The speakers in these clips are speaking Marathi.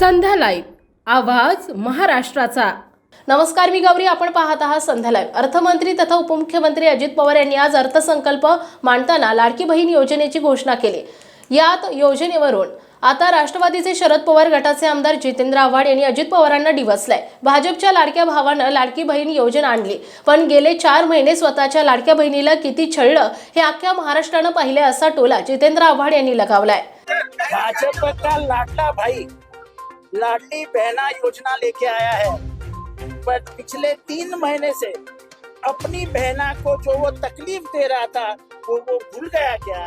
संध्या लाईव्ह आवाज महाराष्ट्राचा. नमस्कार मी गौरी. आपण पाहत आहात संध्या लाईव्ह. अर्थमंत्री तथा उपमुख्यमंत्री अजित पवार यांनी आज अर्थसंकल्प मांडताना लाडकी बहीण योजनेची घोषणा केली. यात योजनेवरून आता राष्ट्रवादीचे शरद पवार गटाचे आमदार जितेंद्र आव्हाड यांनी अजित पवारांना डिवचलाय भाजपच्या लाडक्या भावानं लाडकी बहीण योजना आणली. पण गेले चार महिने स्वतःच्या लाडक्या बहिणीला किती छळलं हे अख्ख्या महाराष्ट्रानं पाहिले असा टोला जितेंद्र आव्हाड यांनी लगावलाय. भाजपा का लाडला भाई लाडली बहना योजना लेके आया है। पर पिछले तीन महीने से अपनी बहना को जो वो तकलीफ़ दे रहा था, वो वो भूल गया क्या?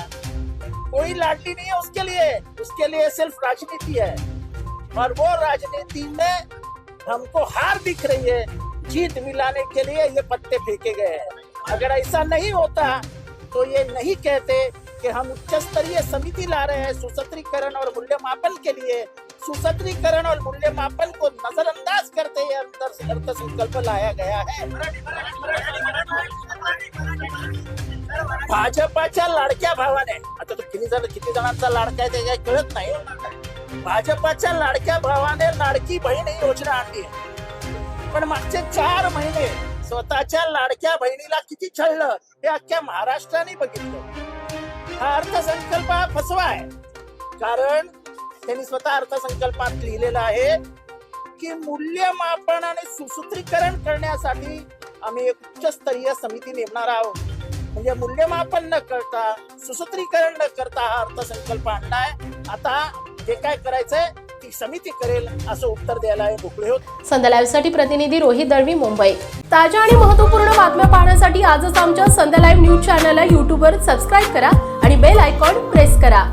कोई लाडली नहीं है उसके लिए। उसके लिए सिर्फ़ राजनीति है। और वो राजनीति में हमको हार दिख रही है। जीत मिलाने के लिए ये पत्ते फेंके गए हैं। अगर ऐसा नहीं होता तो ये नहीं कहते कि हम उच्च स्तरीय समिति ला रहे हैं सुसत्रीकरण और मूल्यमापन के लिए। सुसत्रीकरण और मूल्यमापन को नजरअंदाज करते हुए अंतर अर्थ संकल्प लाया गया है। भाजपाच्या लाडक्या भावाने आता तो किती जण किती जणांचा लाडका आहे ते काही कळत नाही. भाजपाच्या लाडक्या भावाने लाडकी बहीण ही योजना आणली पण मागचे चार महिने स्वतःच्या लाडक्या बहिणीला किती छळलं हे अख्ख्या महाराष्ट्राने बघितलं. हा अर्थसंकल्प हा फसवा आहे. कारण त्यांनी स्वतः अर्थसंकल्पात लिहिलेलं आहे की मूल्यमापन आणि सुसूत्रीकरण करण्यासाठी आम्ही एक उच्चस्तरीय समिती नेमणार आहोत. म्हणजे मूल्यमापन न करता सुसूत्रीकरण न करता हा अर्थसंकल्प आणलाय. आता जे काय करायचंय ती समिती करेल असं उत्तर द्यायला आहे मोकळे होत. संध्या लाईव्हसाठी प्रतिनिधी रोहित दळवी मुंबई. ताज्या आणि महत्त्वपूर्ण बातम्या पाहण्यासाठी आजच आमच्या संध्या लाईव्ह न्यूज चॅनलला यूट्यूबवर सबस्क्राईब करा आणि बेल आयकॉन प्रेस करा.